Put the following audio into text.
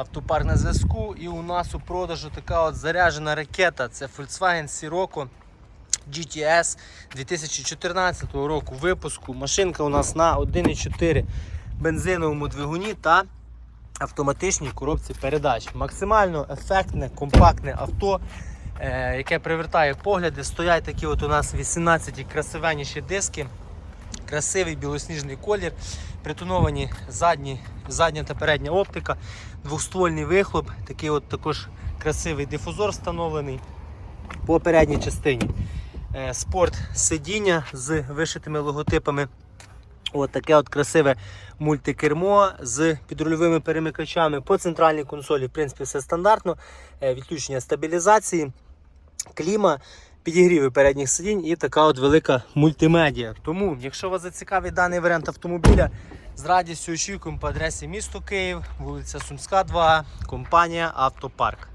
Автопарк на зв'язку. І у нас у продажу така от заряджена ракета. Це Volkswagen Sirocco GTS 2014 року випуску. Машинка у нас на 1,4 бензиновому двигуні та автоматичній коробці передач. Максимально ефектне, компактне авто, е, яке привертає погляди. Стоять такі от у нас 18 красивенніші диски. Красивий білосніжний колір, притоновані задні, задня та передня оптика, двохствольний вихлоп, такий от також красивий дифузор встановлений по передній частині. Е, Спорт сидіння з вишитими логотипами. От таке от красиве мультикермо з підрульовими перемикачами по центральній консолі. В принципі, все стандартно. Е, Відключення стабілізації, кліма, підігріви передніх сидінь і така от велика мультимедія. Тому, якщо вас зацікавить даний варіант автомобіля, з радістю очікуємо по адресі місто Київ, вулиця Сумська, 2, компанія Автопарк.